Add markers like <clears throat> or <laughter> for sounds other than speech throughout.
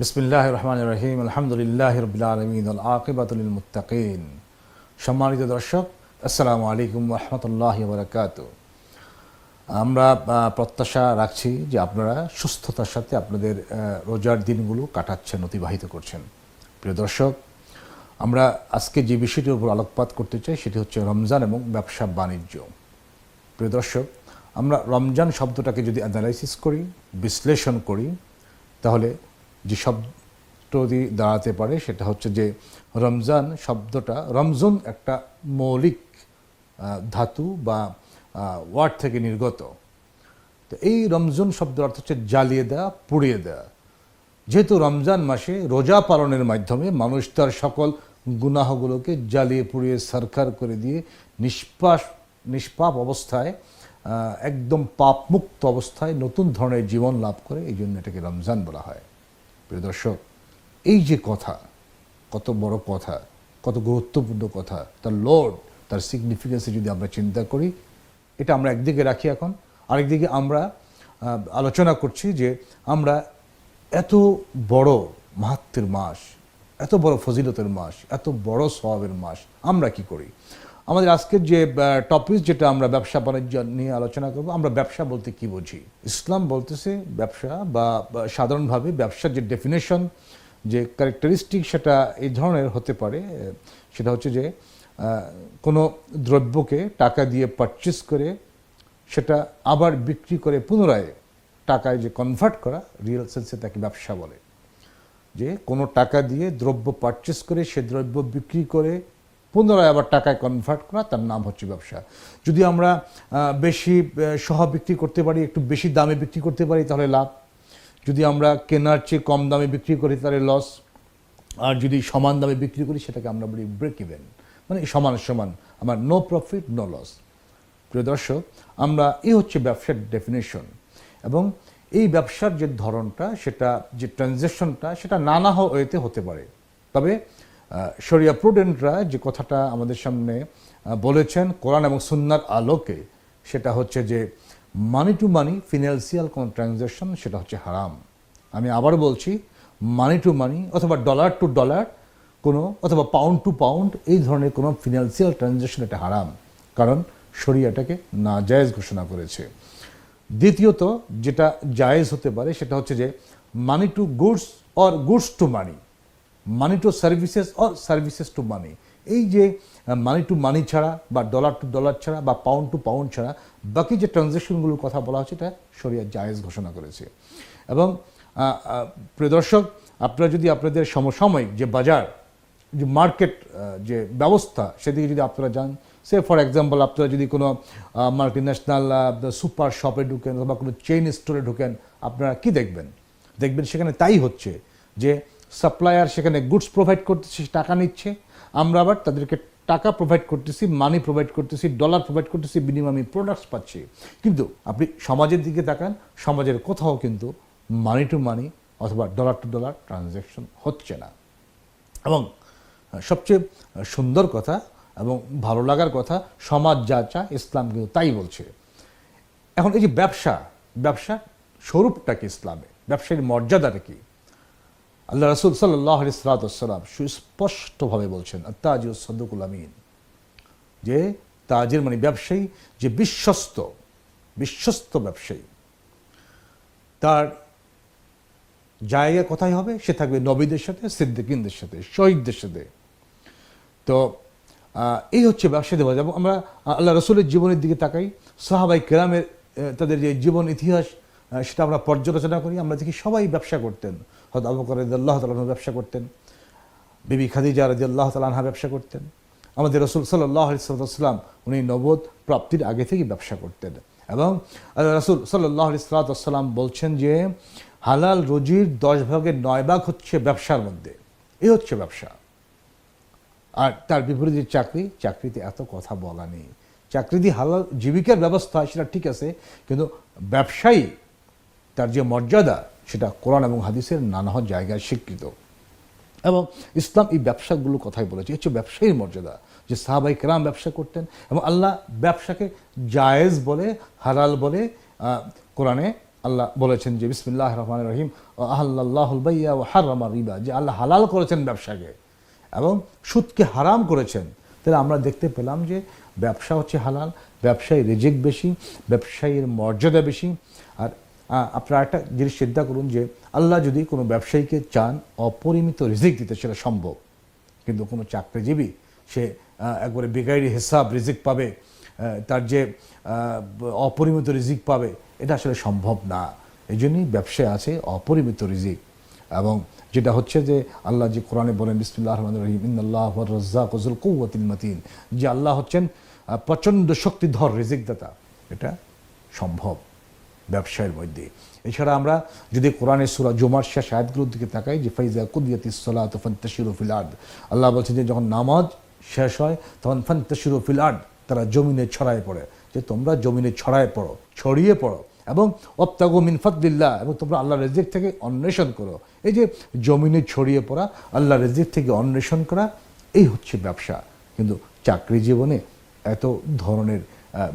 বিসমিল্লাহ রহমান রহিম আলহামদুলিল্লাহ রবিল আলমিন আকিবাতুল মুত্তাকিন সম্মানিত দর্শক আসসালামু আলাইকুম রহমতুল্লাহ বরকাত আমরা প্রত্যাশা রাখছি যে আপনারা সুস্থতার সাথে আপনাদের রোজার দিনগুলো কাটাচ্ছেন, অতিবাহিত করছেন। প্রিয় দর্শক, আমরা আজকে যে বিষয়টির উপর আলোকপাত করতে চাই, সেটি হচ্ছে রমজান এবং ব্যবসা বাণিজ্য। প্রিয় দর্শক, আমরা রমজান শব্দটাকে যদি অ্যানালাইসিস করি, বিশ্লেষণ করি, তাহলে যে শব্দটি দাঁড়াতে পারে, সেটা হচ্ছে যে রমজান শব্দটা, রমজান একটা মৌলিক ধাতু বা ওয়ার্ড থেকে নির্গত। তো এই রমজান শব্দের অর্থ হচ্ছে জ্বালিয়ে দেওয়া পুড়িয়ে দেওয়া যেহেতু রমজান মাসে রোজা পালনের মাধ্যমে মানুষ তার সকল গুনাহগুলোকে জ্বালিয়ে পুড়িয়ে সরকার করে দিয়ে নিষ্পাস নিষ্পাপ অবস্থায় একদম পাপমুক্ত অবস্থায় নতুন ধরনের জীবন লাভ করে, এই জন্য এটাকে রমজান বলা হয়। প্রিয় দর্শক, এই যে কথা, কত বড় কথা, কত গুরুত্বপূর্ণ কথা, তার লোড তার সিগনিফিকেন্সে যদি আমরা চিন্তা করি, এটা আমরা একদিকে রাখি এখন, আরেকদিকে আমরা আলোচনা করছি যে আমরা এত বড় মাহাত্মের মাস, এত বড় ফজিলতের মাস, এত বড় স্বভাবের মাস আমরা কি করি? আমাদের আজকের যে টপিক যেটা আমরা ব্যবসা বাণিজ্য নিয়ে আলোচনা করব, আমরা ব্যবসা বলতে কি বুঝি? ইসলাম বলতেছে ব্যবসা বা সাধারণভাবে ব্যবসার যে ডেফিনেশন যে ক্যারেক্টারিস্টিক সেটা এই ধরনের হতে পারে সেটা হচ্ছে যে কোনো দ্রব্যকে টাকা দিয়ে পারচেস করে সেটা আবার বিক্রি করে পুনরায় টাকায় যে কনভার্ট করা রিয়েল সেন্সে তাকে ব্যবসা বলে। যে কোনো টাকা দিয়ে দ্রব্য পারচেস করে সে দ্রব্য বিক্রি করে পুনরায় আবার টাকায় কনভার্ট করা, তার নাম হচ্ছে ব্যবসা। যদি আমরা বেশি সহ বিক্রি করতে পারি, একটু বেশি দামে বিক্রি করতে পারি, তাহলে লাভ। যদি আমরা কেনার চেয়ে কম দামে বিক্রি করি, তাহলে লস আর যদি সমান দামে বিক্রি করি, সেটাকে আমরা বলি ব্রেক ইভেন মানে সমান সমান। আমার নো প্রফিট নো লস প্রিয় দর্শক, আমরা, এই হচ্ছে ব্যবসার ডেফিনেশন এবং এই ব্যবসার যে ধরনটা, সেটা, যে ট্রানজ্যাকশনটা সেটা নানা ওয়েতে হতে পারে। তবে শরিয়া প্রুডেন্টরা যে কথাটা আমাদের সামনে বলেছেন কোরআন এবং সুন্নার আলোকে, সেটা হচ্ছে যে মানি টু মানি ফিনান্সিয়াল কোনো ট্রানজ্যাকশন সেটা হচ্ছে হারাম। আমি আবার বলছি মানি টু মানি অথবা ডলার টু ডলার কোনো, অথবা পাউন্ড টু পাউন্ড এই ধরনের কোনো ফিনান্সিয়াল ট্রানজ্যাকশন এটা হারাম। কারণ শরিয়াটাকে না জায়েজ ঘোষণা করেছে। দ্বিতীয়ত, যেটা জায়েজ হতে পারে, সেটা হচ্ছে যে money to goods or goods to money money to services or services to money এই যে মানি টু মানি ছাড়া বা ডলার টু ডলার ছাড়া বা পাউন্ড টু পাউন্ড ছাড়া বাকি যে ট্রানজ্যাকশনগুলোর কথা বলা হচ্ছে এটা শরিয়া জায়েজ ঘোষণা করেছে। এবং আহ, আহ, প্রিয় দর্শক আপনারা যদি আপনাদের সমসাময়িক যে বাজার যে মার্কেট যে ব্যবস্থা সেদিকে যদি আপনারা যান সে ফর এক্সাম্পল আপনারা যদি কোনো মাল্টি ন্যাশনাল সুপার শপে ঢুকেন অথবা কোনো চেইন স্টোরে ঢুকেন আপনারা কি দেখবেন? দেখবেন সেখানে তাই হচ্ছে যে সাপ্লায়ার সেখানে গুডস প্রোভাইড করতেছে, টাকা নিচ্ছে। আমরা আবার তাদেরকে টাকা প্রোভাইড করতেছি মানি প্রোভাইড করতেছি ডলার প্রোভাইড করতেছি বিনিময়ে প্রোডাক্টস পাচ্ছি। কিন্তু আপনি সমাজের দিকে তাকান, সমাজের কোথাও কিন্তু মানি টু মানি অথবা ডলার টু ডলার ট্রানজ্যাকশন হচ্ছে না। এবং সবচেয়ে সুন্দর কথা এবং ভালো লাগার কথা, সমাজ যা চায়, ইসলাম কিন্তু তাই বলছে। এখন এই যে ব্যবসা ব্যবসা স্বরূপটা কি ইসলামে? ব্যবসায়ীর মর্যাদাটা কি? আল্লাহ রসুল সাল্লাহ সালাতাম সুস্পষ্টভাবে বলছেন তাজ সদুকুল আমিন। যে তাজের মানে ব্যবসায়ী, যে বিশ্বস্ত বিশ্বস্ত ব্যবসায়ী, তার জায়গা কোথায় হবে? সে থাকবে নবীদের সাথে, সিদ্দিকিনদের সাথে, শহীদদের সাথে। তো এই হচ্ছে ব্যবসায়ী দেওয়া যাব আমরা আল্লাহ রসুলের জীবনের দিকে তাকাই সাহাবাই কেরামের তাদের যে জীবন ইতিহাস সেটা আমরা পর্যালোচনা করি। আমরা দেখি সবাই ব্যবসা করতেন। হয়তো আবু করে আল্লাহ তালাহ ব্যবসা করতেন। বিবি খাদিজা রাজি আল্লাহ তালাহা ব্যবসা করতেন। আমাদের রসুল সাল্লাহ সাল্লাম উনি নবদ প্রাপ্তির আগে থেকে ব্যবসা করতেন। এবং রসুল সাল্লাহ সাল্লাম বলছেন যে, হালাল রুজির দশ ভাগের নয় ভাগ হচ্ছে ব্যবসার মধ্যে। এই হচ্ছে ব্যবসা। আর তার বিপরীতে চাকরি, চাকরিতে এত কথা বলা নেই। চাকরি দিয়ে হালাল জীবিকার ব্যবস্থা, সেটা ঠিক আছে, কিন্তু ব্যবসায়ী তার যে মর্যাদা সেটা কোরআন এবং হাদিসের নানা জায়গায় স্বীকৃত। এবং ইসলাম এই ব্যবসাগুলো কথাই বলেছে। হচ্ছে ব্যবসায়ীর মর্যাদা, যে সাহাবাই কেরাম ব্যবসা করতেন এবং আল্লাহ ব্যবসাকে জায়েজ বলে, হালাল বলে কোরআনে আল্লাহ বলেছেন যে বিসমিল্লাহ রহমান রহিম ও আল্লাহুল বাইয়া ও হারামা রিবা, যে আল্লাহ হালাল করেছেন ব্যবসাকে এবং সুদকে হারাম করেছেন। তাহলে আমরা দেখতে পেলাম যে ব্যবসা হচ্ছে হালাল, ব্যবসায়ী রেজেক বেশি, ব্যবসায়ীর মর্যাদা বেশি, আর আপনারা একটা জিনিস চিন্তা করুন যে আল্লাহ যদি কোনো ব্যবসায়ীকে চান অপরিমিত রিজিক দিতে, সেটা সম্ভব। কিন্তু কোনো চাকরিজীবী, সে একবারে বেকারি হিসাব রিজিক পাবে তার যে অপরিমিত রিজিক পাবে, এটা আসলে সম্ভব না। এই জন্যই ব্যবসায় আছে অপরিমিত রিজিক। এবং যেটা হচ্ছে যে আল্লাহ যে কোরআনে বলেন বিসমুল্লাহ রহমান রহিম ইন্নআল্লাহ রাজ্জাক ওজুল কৌয়াতিল মতিন। যে আল্লাহ হচ্ছেন প্রচণ্ড শক্তিধর রিজিক দাতা এটা সম্ভব। ব্যবসায়ের মধ্যে। এছাড়া আমরা যদি কোরআনের সুরা জুমার শেষ আয়াতগুলোর দিকে তাকাই, যে ফাইজা কুদিয়াতি সলাত ফান্তাশিরু ফিল আর্দ, আল্লাহ বলছেন যে যখন নামাজ শেষ হয়, তখন ফান্তাশিরু ফিল আর্দ, তারা জমিনে ছড়ায় পড়ে। যে তোমরা জমিনে ছড়ায় পড়ো, ছড়িয়ে পড়ো এবং অপ্তাগো মিনফাদ্দিল্লাহ এবং তোমরা আল্লাহ রেজিক থেকে অন্বেষণ করো। এই যে জমিনে ছড়িয়ে পড়া আল্লাহ রেজিক থেকে অন্বেষণ করা, এই হচ্ছে ব্যবসা। কিন্তু চাকরি জীবনে এত ধরনের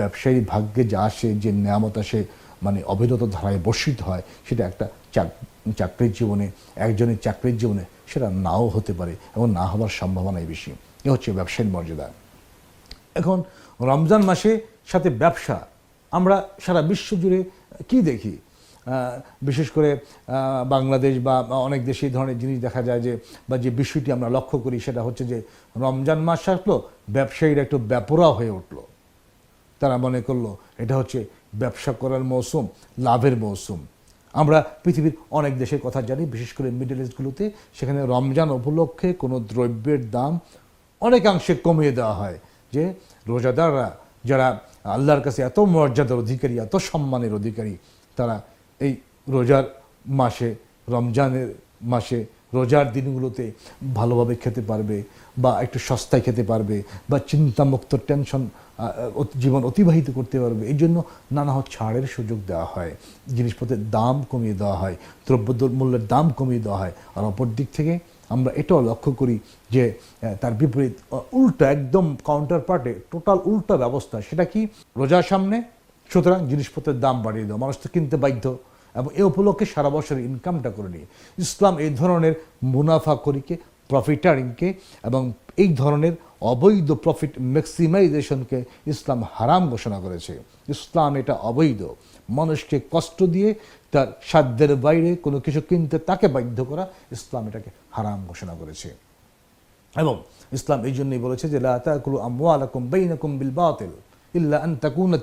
ব্যবসায়ী ভাগ্যে যা আসে, যে নিয়ামত আসে মানে অবিরত ধারায় বর্ষিত হয়, সেটা একটা চাক- চাকরির জীবনে, একজনের চাকরির জীবনে সেটা নাও হতে পারে এবং না হওয়ার সম্ভাবনাই বেশি। এ হচ্ছে ব্যবসায়ীর মর্যাদা। এখন রমজান মাসে সাথে ব্যবসা, আমরা সারা বিশ্ব জুড়ে কি দেখি? বিশেষ করে বাংলাদেশ বা অনেক দেশে এই ধরনের জিনিস দেখা যায় যে, বা যে বিষয়টি আমরা লক্ষ্য করি সেটা হচ্ছে যে, রমজান মাস আসলো, ব্যবসায়ীরা একটু ব্যাপরা হয়ে উঠল। তারা মনে করল, এটা হচ্ছে ব্যবসা করার মৌসুম, লাভের মৌসুম। আমরা পৃথিবীর অনেক দেশের কথা জানি, বিশেষ করে মিডল ইস্টগুলোতে সেখানে রমজান উপলক্ষে কোনো দ্রব্যের দাম অনেকাংশে কমিয়ে দেওয়া হয়। যে রোজাদাররা, যারা আল্লাহর কাছে এত মর্যাদার অধিকারী, এত সম্মানের অধিকারী, তারা এই রোজার মাসে, রমজানের মাসে রোজার দিনগুলোতে ভালোভাবে খেতে পারবে বা একটু সস্তায় খেতে পারবে বা চিন্তামুক্ত টেনশন জীবন অতিবাহিত করতে পারবে। এই জন্য নানা ছাড়ের সুযোগ দেওয়া হয়। জিনিসপত্রের দাম কমিয়ে দেওয়া হয় দ্রব্য মূল্যের দাম কমিয়ে দেওয়া হয়। আর অপর দিক থেকে আমরা এটাও লক্ষ্য করি যে তার বিপরীত উল্টা একদম কাউন্টার পার্টে টোটাল উল্টা ব্যবস্থা। সেটা কি? রোজার সামনে সুতরাং জিনিসপত্রের দাম বাড়িয়ে দেওয়া। মানুষ তো কিনতে বাধ্য। এবং এ উপলক্ষে সারা বছরের ইনকামটা করে নিয়ে। ইসলাম এই ধরনের মুনাফা করিকে প্রফিটারিংকে এবং এই ধরনের অবৈধ প্রফিট ম্যাক্সিমাইজেশনকে ইসলাম হারাম ঘোষণা করেছে। ইসলাম এটা অবৈধ। মানুষকে কষ্ট দিয়ে তার সাধ্যের বাইরে কোনো কিছু কিনতে তাকে বাধ্য করা ইসলাম এটাকে হারাম ঘোষণা করেছে। এবং ইসলাম এই জন্যই বলেছে যে, লা তাকুলু আমওয়ালাকুম বাইনাকুম বিল বাতিল। ইল্লা আন তাকুনা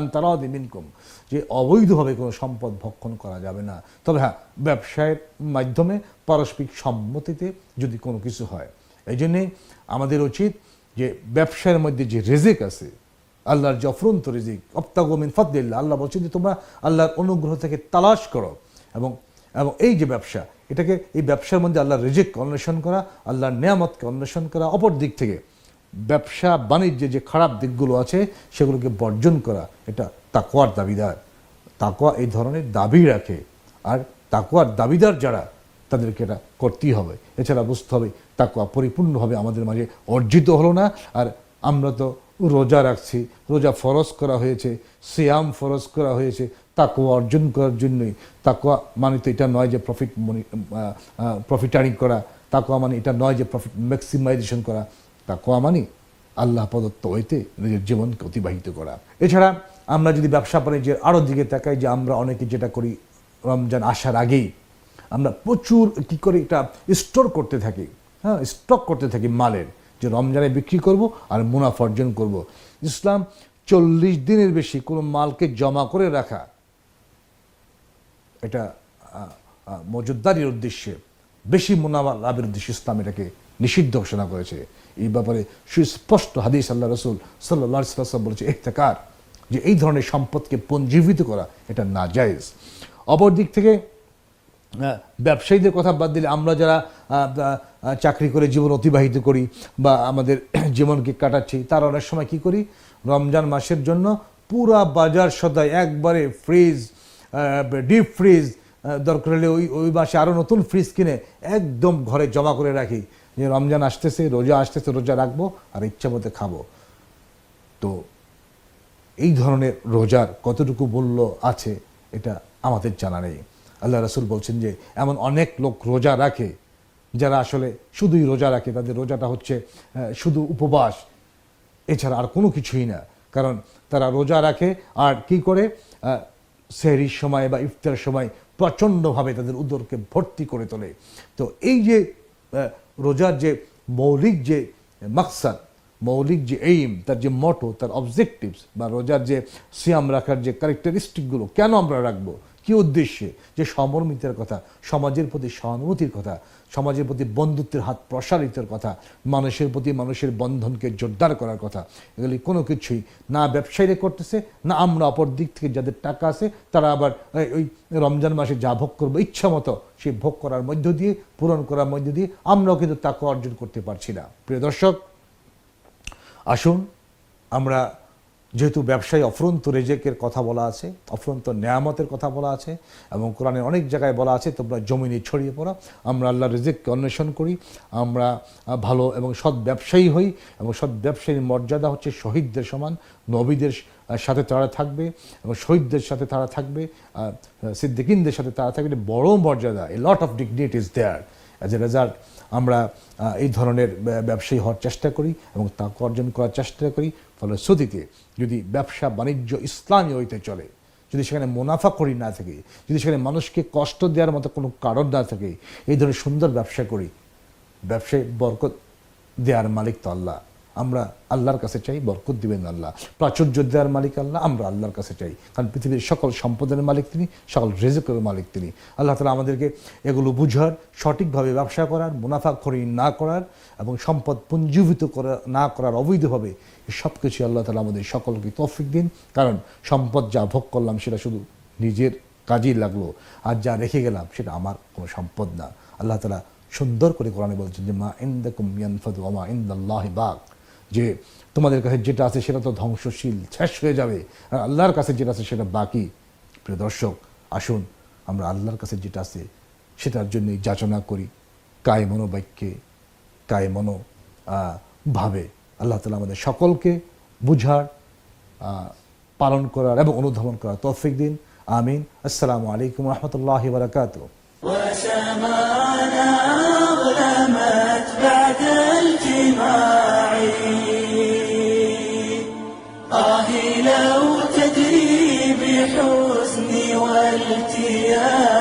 আন তারাদি মিনকুম। যে অবৈধভাবে কোনো সম্পদ ভক্ষণ করা যাবে না। তবে হ্যাঁ ব্যবসায়ের মাধ্যমে পারস্পরিক সম্মতিতে যদি কোনো কিছু হয়। এই জন্যে আমাদের উচিত যে ব্যবসায়ের মধ্যে যে রেজেক আছে, আল্লাহর যে অফরন্ত রিজিক অপ্তাগমিন ফদ্দিল্লা আল্লাহ বলছেন যে তোমরা আল্লাহর অনুগ্রহ থেকে তালাশ করো। এবং এবং এই যে ব্যবসা, এটাকে, এই ব্যবসার মধ্যে আল্লাহর রিজিককে অন্বেষণ করা, আল্লাহর নিয়ামতকে অন্বেষণ করা অপর দিক থেকে। ব্যবসা, বাণিজ্যে যে খারাপ দিকগুলো আছে, সেগুলোকে বর্জন করা এটা তাকোয়ার দাবিদার। তাকোয়া এই ধরনের দাবি রাখে। আর তাকোয়ার দাবিদার যারা, তাদেরকে এটা করতেই হবে। এছাড়া বুঝতে হবে তাকোয়া পরিপূর্ণভাবে আমাদের মাঝে অর্জিত হলো না। আর আমরা তো রোজা রাখছি, রোজা ফরজ করা হয়েছে, সিয়াম ফরজ করা হয়েছে তাকোয়া অর্জন করার জন্যই। তাকোয়া মানে তো এটা নয় যে প্রফিট মনি প্রফিটারিং করা। তাকোয়া মানে এটা নয় যে প্রফিট ম্যাক্সিমাইজেশন করা। তাকোয়া মানে আল্লাহ প্রদত্ত হইতে নিজের জীবনকে অতিবাহিত করা। এছাড়া আমরা যদি ব্যবসা বাণিজ্যের আরও দিকে তাকাই যে আমরা অনেকে যেটা করি রমজান আসার আগেই, আমরা প্রচুর কি করে এটা স্টোর করতে থাকি হ্যাঁ স্টক করতে থাকি মালের, যে রমজানে বিক্রি করব আর মুনাফা অর্জন করব। ইসলাম চল্লিশ দিনের বেশি কোনো মালকে জমা করে রাখা, এটা মজুদ্দারির উদ্দেশ্যে, বেশি মুনাফা লাভের উদ্দেশ্যে ইসলাম এটাকে নিষিদ্ধ ঘোষণা করেছে। এই ব্যাপারে সুস্পষ্ট হাদিস আল্লাহ রসুল সাল্লাহ সাল্লাম বলেছে এহতেকার যে এই ধরনের সম্পদকে পঞ্জীবিত করা, এটা না জায়েজ অপর দিক থেকে ব্যবসায়ীদের কথা বাদ দিলে আমরা যারা চাকরি করে জীবন অতিবাহিত করি বা আমাদের <clears throat> জীবনকে কাটাচ্ছি, তারা অনেক সময় কি করি? রমজান মাসের জন্য পুরা বাজার সদাই একবারে ফ্রিজ ডিপ ফ্রিজ দরকার হলে ওই ওই মাসে আরও নতুন ফ্রিজ কিনে একদম ঘরে জমা করে রাখি। যে রমজান আসতেছে, রোজা আসতেছে, রোজা রাখব আর ইচ্ছা মতো খাব। তো এই ধরনের রোজার কতটুকু মূল্য আছে, এটা আমাদের জানা নেই। আল্লাহ রাসুল বলছেন যে, এমন অনেক লোক রোজা রাখে, যারা আসলে শুধুই রোজা রাখে, তাদের রোজাটা হচ্ছে শুধু উপবাস। এছাড়া আর কোনো কিছুই না। কারণ তারা রোজা রাখে আর কি করে সেহরির সময় বা ইফতারের সময় প্রচণ্ডভাবে তাদের উদরকে ভর্তি করে তোলে। তো এই যে রোজার যে মৌলিক যে মাকসাদ, মৌলিক যে এইম তার যে মটো তার অবজেক্টিভস বা রোজার যে সিয়াম রাখার যে ক্যারেক্টারিস্টিকগুলো কেন আমরা রাখব? কি উদ্দেশ্যে? যে সমর্মিতের কথা, সমাজের প্রতি সহানুভূতির কথা, সমাজের প্রতি বন্ধুত্বের হাত প্রসারিতের কথা, মানুষের প্রতি মানুষের বন্ধনকে জোরদার করার কথা, এগুলি কোনো কিছুই না ব্যবসায়ীরা করতেছে, না আমরা অপর দিক থেকে যাদের টাকা আছে, তারা আবার ওই রমজান মাসে যা ভোগ করব ইচ্ছা মতো সেই ভোগ করার মধ্য দিয়ে, পূরণ করার মধ্য দিয়ে আমরাও কিন্তু তাকে অর্জন করতে পারছি না। প্রিয় দর্শক, আসুন আমরা যেহেতু ব্যবসায়ী অফরন্ত রেজেকের কথা বলা আছে, অফরন্ত নেয়ামতের কথা বলা আছে, এবং কোরআনের অনেক জায়গায় বলা আছে, তোমরা জমিনে ছড়িয়ে পড়া, আমরা আল্লাহ রেজেককে অন্বেষণ করি, আমরা ভালো এবং সৎ ব্যবসায়ী হই, এবং সৎ ব্যবসায়ীর মর্যাদা হচ্ছে শহীদদের সমান, নবীদের সাথে তারা থাকবে, এবং শহীদদের সাথে তারা থাকবে সিদ্দিকিনদের সাথে তারা থাকবে, বড় মর্যাদা a lot of dignity is there as a result আমরা এই ধরনের ব্যবসায়ী হওয়ার চেষ্টা করি এবং তা অর্জন করার চেষ্টা করি। ফলশ্রুতিতে যদি ব্যবসা বাণিজ্য ইসলামী হইতে চলে, যদি সেখানে মুনাফা করি না থাকে, যদি সেখানে মানুষকে কষ্ট দেওয়ার মতো কোনো কারণ না থাকে, এই ধরনের সুন্দর ব্যবসা করি। ব্যবসায় বরকত দেওয়ার মালিক তো আল্লাহ। আমরা আল্লাহর কাছে চাই, বরকত দিবেন আল্লাহ। প্রাচুর্য দেওয়ার মালিক আল্লাহ, আমরা আল্লাহর কাছে চাই। কারণ পৃথিবীর সকল সম্পদের মালিক তিনি, সকল রেজেকের মালিক তিনি। আল্লাহ তালা আমাদেরকে এগুলো বুঝার, সঠিকভাবে ব্যবসা করার, মুনাফা খরি না করার এবং সম্পদ পুঞ্জীভূত করা, না করার অবৈধভাবে সব কিছু আল্লাহ তালা আমাদের সকলকে তৌফিক দিন। কারণ সম্পদ যা ভোগ করলাম সেটা শুধু নিজের কাজেই লাগল। আর যা রেখে গেলাম সেটা আমার কোনো সম্পদ না। আল্লাহ তালা সুন্দর করে কোরআনে বলছেন যে, মা ইন্দাকুম ইয়ানফাদু ওয়া মা ইন্দাল্লাহি বাক যে তোমাদের কাছে যেটা আছে সেটা তো ধ্বংসশীল, শেষ হয়ে যাবে। আর আল্লাহর কাছে যেটা আছে সেটা বাকি। প্রিয় দর্শক, আসুন আমরা আল্লাহর কাছে যেটা আছে সেটার জন্যই যাচনা করি। কায় মনোবাক্যে কায় মনো ভাবে। আল্লাহ তালা আমাদের সকলকে বুঝার পালন করার এবং অনুধাবন করার তৌফিক দিন। আমিন। আসসালামু আলাইকুম রহমতুল্লাহ বারকাত لو تدري بحسني والتياعي